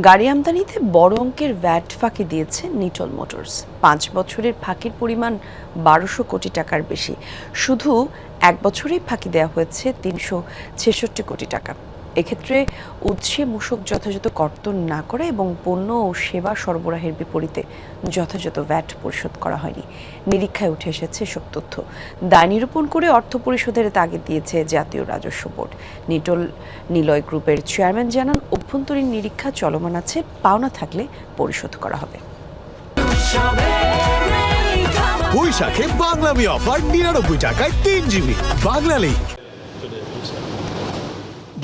গাড়ি আমদানিতে বড় অঙ্কের ভ্যাট ফাঁকি দিয়েছে নিটল মোটরস। পাঁচ বছরের ফাঁকির পরিমাণ বারোশো কোটি টাকার বেশি। শুধু এক বছরেই ফাঁকি দেওয়া হয়েছে তিনশো ছেষট্টি কোটি টাকা। এক্ষেত্রে উৎসে মূসক যথাযথ কর্তন না করা এবং পণ্য ও সেবা সরবরাহের বিপরীতে যথাযথ ভ্যাট পরিশোধ করা হয়নি। নিরীক্ষায় উঠে এসেছে এসব তথ্য। দায় নিরূপণ করে অর্থ পরিশোধের তাগিদ দিয়েছে জাতীয় রাজস্ব বোর্ড। নিটল নিলয় গ্রুপের চেয়ারম্যান জানান, অভ্যন্তরীণ নিরীক্ষা চলমান আছে, পাওনা থাকলে পরিশোধ করা হবে। বৈশাখে বাংলামি অফার নিরানব্বই টাকায় তিন জিবি বাংলা লিঙ্ক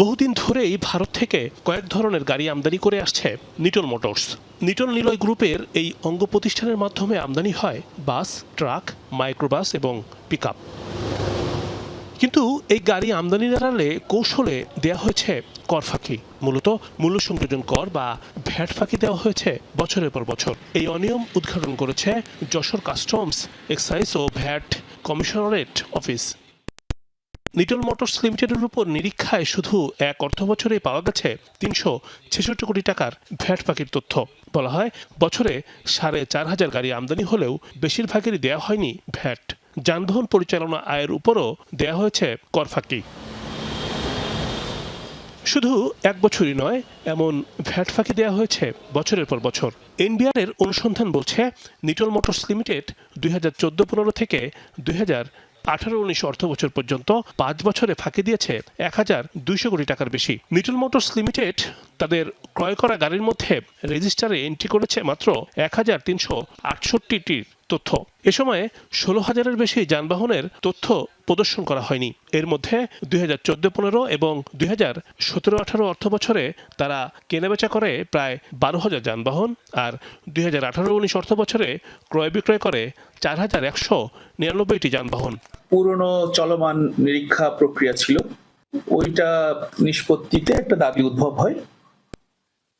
বহুদিন ধরেই ভারত থেকে কয়েক ধরনের গাড়ি আমদানি করে আসছে নিটল মোটরস নিটল নিলয় গ্রুপের এই অঙ্গ প্রতিষ্ঠানের মাধ্যমে আমদানি হয় বাস, ট্রাক, মাইক্রোবাস এবং পিকআপ। কিন্তু এই গাড়ি আমদানির আড়ালে কৌশলে দেয়া হয়েছে কর ফাঁকি। মূলত মূল্য সংযোজন কর বা ভ্যাট ফাঁকি দেওয়া হয়েছে বছরের পর বছর। এই অনিয়ম উদ্ঘাটন করেছে যশোর কাস্টমস এক্সাইজ ও VAT commissionerate office. Nitol motors লিমিটেডের উপর নিরীক্ষায় শুধু এক অর্থ বছরেই পাওয়া গেছে তিনশো ছেষট্টি কোটি টাকার ভ্যাট পাখির তথ্য। বলা হয়, বছরে সাড়ে চার হাজার গাড়ি আমদানি হলেও বেশিরভাগেরই দেওয়া হয়নি ভ্যাট। যানবাহন পরিচালনা আয়ের উপরও দেওয়া হয়েছে কর ফাঁকি। শুধু এক বছরই নয়, এমন ভ্যাট ফাঁকি দেওয়া হয়েছে বছরের পর বছর। এনবিআর এর অনুসন্ধান বলছে নিটল মোটরস লিমিটেড দুই হাজার চোদ্দ পনেরো থেকে দুই হাজার আঠারো উনিশ অর্থ বছর পর্যন্ত পাঁচ বছরে ফাঁকি দিয়েছে এক হাজার দুইশো কোটি টাকার বেশি। লিটল মোটরস লিমিটেড তাদের ক্রয় করা গাড়ির মধ্যে রেজিস্টারে এন্ট্রি করেছে মাত্র এক হাজার তিনশো আটষট্টিটির তথ্য। এ সময়ে ষোলো হাজারের বেশি যানবাহনের তথ্য প্রদর্শন করা হয়নি। এর মধ্যে দুই হাজার চোদ্দ পনেরো এবং দুই হাজার সতেরো আঠারো অর্থ বছরে তারা কেনাবেচা করে প্রায় বারো হাজার যানবাহন আর দুই হাজার আঠারো উনিশ অর্থ বছরে ক্রয় বিক্রয় করে চার হাজার একশো নিরানব্বইটি যানবাহন। পুরনো চলমান নিরীক্ষা প্রক্রিয়া ছিল। ওইটা নিষ্পত্তিতে একটা দাবি উদ্ভব হয়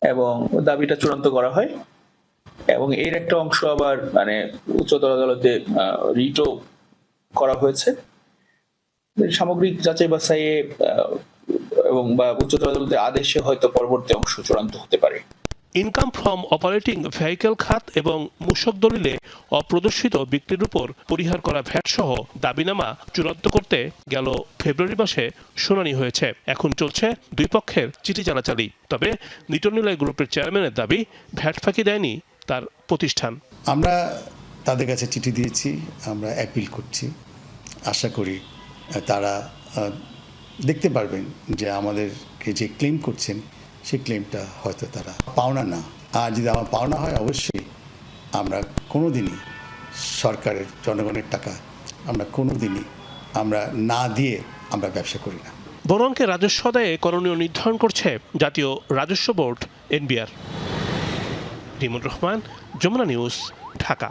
এবং দাবিটা চূড়ান্ত করা হয় এবং এর একটা অংশ আবার মানে উচ্চতর আদালতে রিটও করা হয়েছে। সামগ্রিক যাচাই বাছাইয়ে আহ, এবং বা উচ্চতর আদালতের আদেশে হয়তো পরবর্তী অংশ চূড়ান্ত হতে পারে। ইনকাম ফ্রম অপারেটিং ভেহিকেল খাত এবং মূসক দলিলে অপ্রদর্শিত বিক্রির উপর পরিহার করা ভ্যাট সহ দাবিনামা চূড়ান্ত করতে গেল ফেব্রুয়ারি মাসে শুনানি হয়েছে। এখন চলছে দুই পক্ষের চিঠি চালাচালি। তবে নিটনিলয় গ্রুপের চেয়ারম্যানের দাবি ভ্যাট ফাঁকি দেয়নি তার প্রতিষ্ঠান। আমরা তাদের কাছে চিঠি দিয়েছি আমরা অ্যাপিল করছি। আশা করি তারা দেখতে পারবেন যে আমাদেরকে যে ক্লেম করছেন, সেই ক্লেমটা হয়তো তারা পাওনা না। আর যদি আমার পাওনা হয়, অবশ্যই আমরা কোনো দিনই সরকারের, জনগণের টাকা আমরা কোনো দিনই আমরা না দিয়ে আমরা ব্যবসা করি না। অঙ্কের রাজস্ব আদায়ে করণীয় নির্ধারণ করছে জাতীয় রাজস্ব board, NBR. রিমুর Rahman, Jamuna news, Dhaka.